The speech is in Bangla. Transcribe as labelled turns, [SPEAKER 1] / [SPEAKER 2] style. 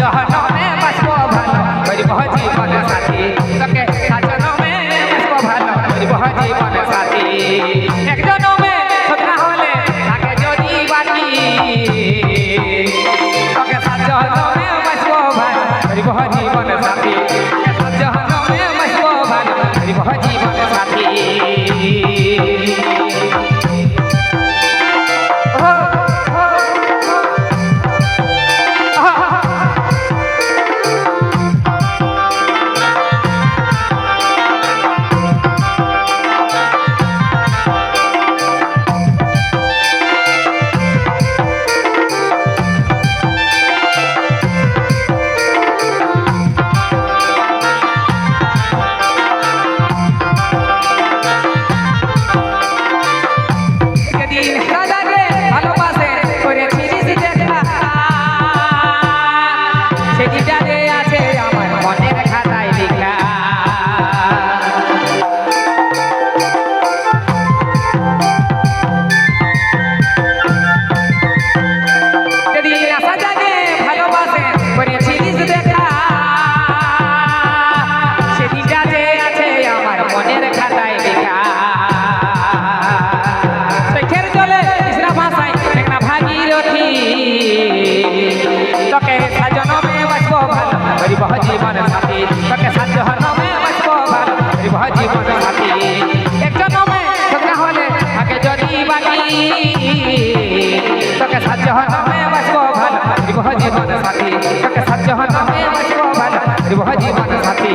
[SPEAKER 1] يا 哈 বিবাহ জীবন সাথী তোকে সাধ্য নামে বাঁচব ভালো বিবাহ জীবন সাথী একজন নামে ঝগড়া হলে আগে যদি বালি তোকে সাধ্য নামে বাঁচব ভালো বিবাহ জীবন সাথী তোকে সাধ্য নামে বাঁচব ভালো বিবাহ জীবন সাথী